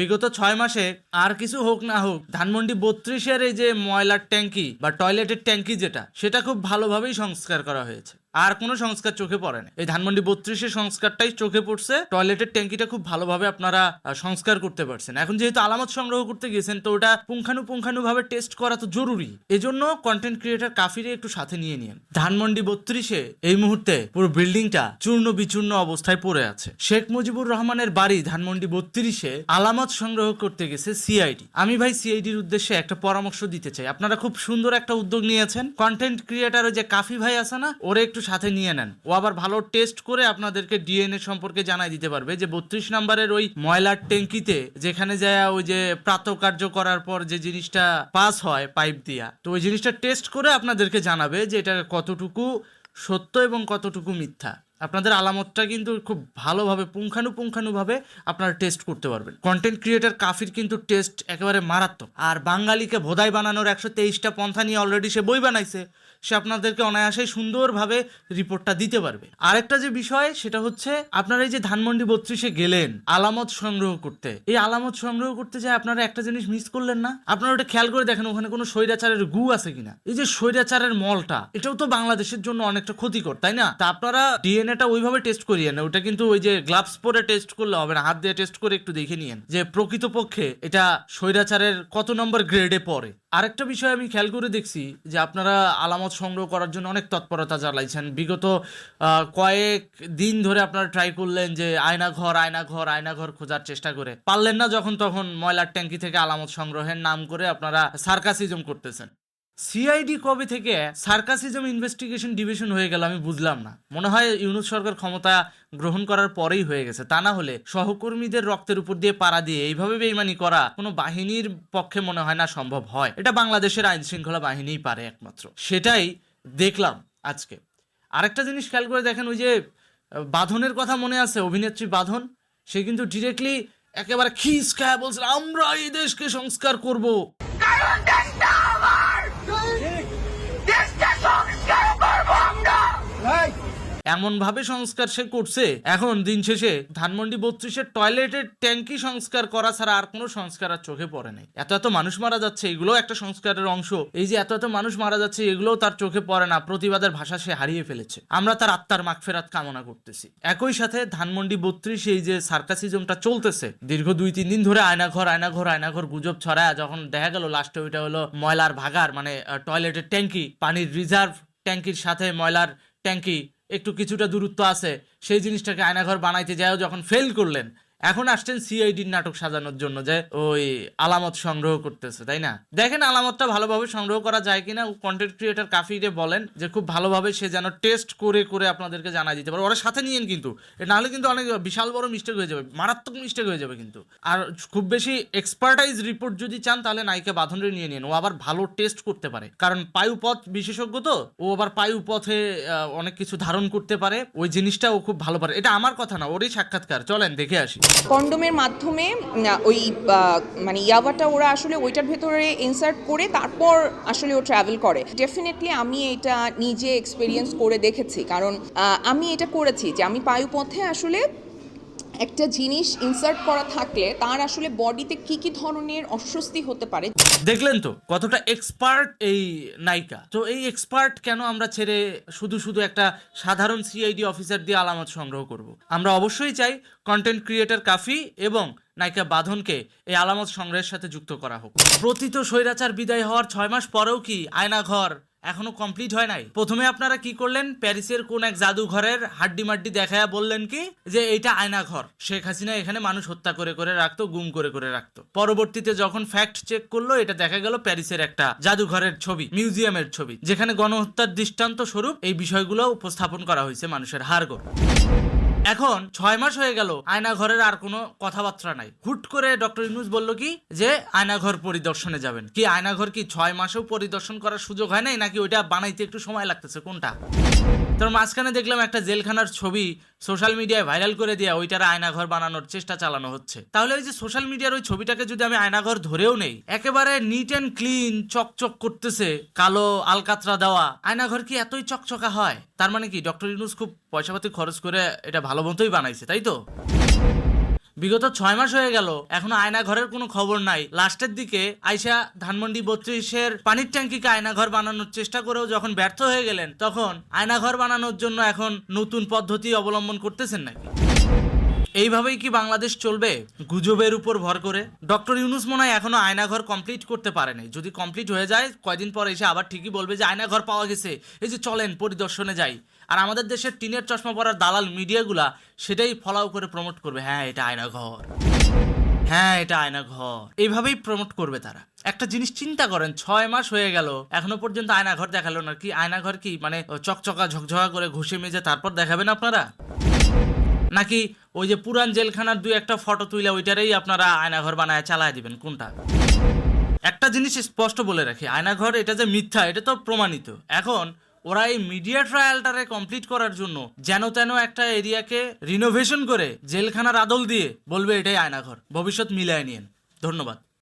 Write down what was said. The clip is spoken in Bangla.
বিগত ছয় মাসে আর কিছু হোক না হোক, ধানমন্ডি বত্রিশের এই যে ময়লার ট্যাঙ্কি বা টয়লেটের ট্যাঙ্কি যেটা, সেটা খুব ভালোভাবেই সংস্কার করা হয়েছে। আর কোনো সংস্কার চোখে পড়ে না। এই ধানমন্ডি বত্রিশের সংস্কারটাই চোখে পড়ছে। টয়লেটের ট্যাঙ্কিটা খুব ভালোভাবে আপনারা সংস্কার করতে পারছেন। এখন যেহেতু আলামত সংগ্রহ করতে গেছেন, তো ওটা পুঙ্খানু ভাবে টেস্ট করা তো জরুরি। এজন্য কন্টেন্ট ক্রিয়েটার কাফিরে একটু সাথে নিয়ে নিন। ধানমন্ডি বত্রিশে এই মুহূর্তে পুরো বিল্ডিংটা চূর্ণ বিচূর্ণ অবস্থায় পড়ে আছে। শেখ মুজিবুর রহমানের বাড়ি ধানমন্ডি বত্রিশে আলামত সংগ্রহ করতে গেছে সিআইডি আমি ভাই সিআইডির উদ্দেশ্যে একটা পরামর্শ দিতে চাই। আপনারা খুব সুন্দর একটা উদ্যোগ নিয়েছেন। কন্টেন্ট ক্রিয়েটার ওই যে কাফি ভাই আছে না, ওরে একটু সাথে নিয়ে নেন। ও আবার ভালো টেস্ট করে আপনাদেরকে ডিএনএ সম্পর্কে জানাই দিতে পারবে। যে বত্রিশ নম্বরের ওই ময়লার ট্যাঙ্কিতে যেখানে যায় ওই যে প্রাতকার্য করার পর যে জিনিসটা পাস হয় পাইপ দিয়া, তো ওই জিনিসটা টেস্ট করে আপনাদেরকে জানাবে যে এটা কতটুকু সত্য এবং কতটুকু মিথ্যা। আপনাদের আলামতটা কিন্তু খুব ভালোভাবে, পুঙ্খানুপুঙ্খানুভাবে আপনারা টেস্ট করতে পারবেন। কন্টেন্ট ক্রিয়েটার কাফির কিন্তু টেস্ট একেবারে মারাত্মক। আর বাঙালিকে ভোদাই বানানোর একশো তেইশটা পন্থা নিয়ে অলরেডি সে বই বানাইছে। সে আপনাদেরকে অনায়াসে সুন্দরভাবে রিপোর্টটা দিতে পারবে। আরেকটা যে বিষয়, সেটা হচ্ছে আপনারা এই যে ধানমন্ডি বত্রিশে গেলেন, আলামত সংগ্রহ করতে। এই আলামত সংগ্রহ করতে যায় আপনারা একটা জিনিস মিস করলেন না? আপনারা ওটা খেয়াল করে দেখেন, ওখানে কোনো স্বৈরাচারের গু আছে কিনা। এই যে স্বৈরাচারের মলটা, এটাও তো বাংলাদেশের জন্য অনেকটা ক্ষতিকর, তাই না? তা আপনারা ডিএনএটা ওইভাবে টেস্ট করিয়ে না। ওটা কিন্তু ওই যে গ্লাভস পরে টেস্ট করলে হবে না। হাত দিয়ে টেস্ট করে একটু দেখে নিয়েন যে প্রকৃতপক্ষে এটা স্বৈরাচারের কত নম্বর গ্রেডে পড়ে। আরেকটা বিষয় আমি খেয়াল করে দেখছি যে আপনারা আলামত সংগ্রহ করার জন্য অনেক তৎপরতা চালাইছেন বিগত কয়েক দিন ধরে আপনারা ট্রাই করলেন যে আয়নাঘর আয়নাঘর আয়নাঘর আয়না ঘর খোঁজার চেষ্টা করে। পারলেন না যখন তখন ময়লার ট্যাঙ্কি থেকে আলামত সংগ্রহের নাম করে আপনারা সার্কাসিজম করতেছেন। সিআইডি কবে থেকে সার্কাসিজম ইনভেস্টিগেশন ডিভিশন হয়ে গেল আমি বুঝলাম না। মনে হয় ইউনুস সরকার ক্ষমতা গ্রহণ করার পরেই হয়ে গেছে। তা না হলে সহকর্মীদের রক্তের উপর দিয়ে পাড়া দিয়ে এইভাবে বেইমানি করা কোনো বাহিনীর পক্ষে মনে হয় না সম্ভব হয়। এটা বাংলাদেশের আইন শৃঙ্খলা বাহিনীই পারে একমাত্র। সেটাই দেখলাম আজকে। আরেকটা জিনিস খেয়াল করে দেখেন, ওই যে বাঁধনের কথা মনে আছে, অভিনেত্রী বাঁধন? সে কিন্তু ডিরেক্টলি একেবারে খিস খায় বলছে, আমরা এই দেশকে সংস্কার করব। কারণ এমন ভাবে সংস্কার সে করছে, এখন দিন শেষে ধানমন্ডি বত্রিশের টয়লেটের ট্যাঙ্কি সংস্কার করা ছাড়া আর কোনো সংস্কার আর চোখে পড়ে নাই। এত এত মানুষ মারা যাচ্ছে এগুলো একটা সংস্কারের অংশ। এই যে এত এত মানুষ মারা যাচ্ছে, এগুলোও তার চোখে পড়ে না, প্রতিবাদের ভাষা সে হারিয়ে ফেলেছে। আমরা তার আত্মার মাগফেরাত কামনা করতেছি। একই সাথে ধানমন্ডি বত্রিশ এই যে সার্কাসিজমটা চলতেছে, দীর্ঘ দুই তিন দিন ধরে আয়নাঘর আয়নাঘর আয়নাঘর গুজব ছড়ায়, যখন দেখা গেল লাস্টে ওইটা হলো ময়লার ভাগার মানে টয়লেটের ট্যাঙ্কি, পানির রিজার্ভ ট্যাঙ্কির সাথে ময়লার ট্যাঙ্কি একটু কিছুটা দূরত্ব আছে সেই জিনিসটাকে আয়নাঘর বানাইতে যাও যখন ফেল করলেন। এখন আসছেন সিআইডির নাটক সাজানোর জন্য যে ওই আলামত সংগ্রহ করতেছে, তাই না? দেখেন আলামতটা ভালোভাবে সংগ্রহ করা যায় কিনা কন্টেন্ট ক্রিয়েটার কাফিরে বলেন যে খুব ভালোভাবে সে যেন টেস্ট করে করে আপনাদেরকে জানাই দিতে পারে। ওরা সাথে নিয়েন কিন্তু। নাহলে কিন্তু অনেক বিশাল বড় মিস্টেক হয়ে যাবে, মারাত্মক মিস্টেক হয়ে যাবে কিন্তু। আর খুব বেশি এক্সপার্টাইজ রিপোর্ট যদি চান, তাহলে নায়িকা বাঁধনরে নিয়ে নিন। ও আবার ভালো টেস্ট করতে পারে। কারণ পায়ুপথ বিশেষজ্ঞ তো, ও আবার পায়ুপথে অনেক কিছু ধারণ করতে পারে। ওই জিনিসটা ও খুব ভালো পারে। এটা আমার কথা না, ওরই সাক্ষাৎকার। চলেন, দেখে আসি। কন্ডোমের মাধ্যমে ওই মানে ইয়াবাটা ওরা আসলে ওইটার ভেতরে ইনসার্ট করে তারপর আসলে ও ট্রাভেল করে। ডেফিনেটলি আমি এটা নিজে এক্সপিরিয়েন্স করে দেখেছি। কারণ আমি এটা করেছি যে আমি পায়ুপথে আসলে একটা জিনিস ইনসার্ট করা থাকলে তার আসলে বডিতে কি কি ধরনের অস্বস্তি হতে পারে? দেখলেন তো কতটা এক্সপার্ট এই নায়িকা। তো এই এক্সপার্ট কেন আমরা ছেড়ে শুধু শুধু একটা সাধারণ সিআইডি অফিসার দিয়ে আলামত সংগ্রহ করব? আমরা অবশ্যই চাই কন্টেন্ট ক্রিয়েটর কাফি এবং নায়িকা বাঁধনকে এই আলামত সংগ্রহের সাথে যুক্ত করা হোক। প্রতিত স্বৈরাচার বিদায় হওয়ার ছয় মাস পরেও কি আয়নাঘর এখনও কমপ্লিট হয় নাই। প্রথমে আপনারা কি করলেন? প্যারিসের কোন এক জাদুঘরের হাড্ডি মাড্ডি দেখায় বললেন কি? যে এটা আয়না ঘর শেখ হাসিনা এখানে মানুষ হত্যা করে করে রাখতো, গুম করে করে রাখতো। পরবর্তীতে যখন ফ্যাক্ট চেক করল, এটা দেখা গেল প্যারিসের একটা জাদুঘরের ছবি মিউজিয়ামের ছবি, যেখানে গণহত্যার দৃষ্টান্ত স্বরূপ এই বিষয়গুলো উপস্থাপন করা হয়েছে মানুষের হাড়গোড়। এখন ছয় মাস হয়ে গেল আয়না ঘরের আর কোনো কথাবার্তা নাই। হুট করে ডক্টর ইউনুস বলল কি, যে আয়নাঘর পরিদর্শনে যাবেন। কি আয়নাঘর কি ছয় মাসেও পরিদর্শন করার সুযোগ হয় নাই, নাকি ওইটা বানাইতে একটু সময় লাগতেছে? কোনটা? তোর মাঝখানে দেখলাম একটা জেলখানার ছবি সোশ্যাল মিডিয়ায় ভাইরাল করে দিয়ে ওইটার আয়নাঘর বানানোর চেষ্টা চালানো হচ্ছে। তাহলে ওই যে সোশ্যাল মিডিয়ার ওই ছবিটাকে যদি আমি আয়নাঘর ধরেও নেই, একেবারে নিট অ্যান্ড ক্লিন চকচক করতেছে কালো আলকাতরা দেওয়া, আয়নাঘর কি এতই চকচকা হয়? তার মানে কি ডক্টর ইউনুস খুব পয়সাপাতি খরচ করে এটা ভালো মতোই বানাইছে, তাই তো? বিগত ছয় মাস হয়ে গেল। এখনও আয়না ঘরের কোনো খবর নাই। লাস্টের দিকে আইসা ধানমন্ডি বত্রিশের পানির ট্যাঙ্কিকে আয়না ঘর বানানোর চেষ্টা করেও যখন ব্যর্থ হয়ে গেলেন, তখন আয়না ঘর বানানোর জন্য এখন নতুন পদ্ধতি অবলম্বন করতেছেন নাকি? এইভাবেই কি বাংলাদেশ চলবে? গুজবের উপর ভর করে? ডক্টর ইউনুস মনে হয় এখনও আয়নাঘর কমপ্লিট করতে পারেনি যদি কমপ্লিট হয়ে যায়, কয়দিন পর এসে আবার ঠিকই বলবে যে আয়নাঘর পাওয়া গেছে। এই যে চলেন, পরিদর্শনে যাই। আর আমাদের দেশের টিনের চশমা পরার দালাল মিডিয়াগুলা সেটাই ফলাও করে প্রমোট করবে। হ্যাঁ এটা আয়নাঘর। হ্যাঁ এটা আয়না ঘর এইভাবেই প্রমোট করবে তারা। একটা জিনিস চিন্তা করেন, ছয় মাস হয়ে গেল, এখনও পর্যন্ত আয়না ঘর দেখাল না। কি আয়না ঘর কি? মানে চকচকা, ঝকঝকা করে ঘষে মেজে তারপর দেখাবেন আপনারা? নাকি ওই যে পুরান জেলখানার দুই একটা ফটো তুলে ওইটারেই আপনারা আয়নাঘর বানায় চালায় দিবেন? কোনটা? একটা জিনিস স্পষ্ট বলে রাখি, আয়নাঘর এটা যে মিথ্যা, এটা তো প্রমাণিত। এখন ওরা এই মিডিয়া ট্রায়ালটারে কমপ্লিট করার জন্য যেন তেন একটা এরিয়াকে রিনোভেশন করে জেলখানার আদল দিয়ে বলবে এটাই আয়নাঘর। ভবিষ্যৎ মিলায় নিয়েন। ধন্যবাদ।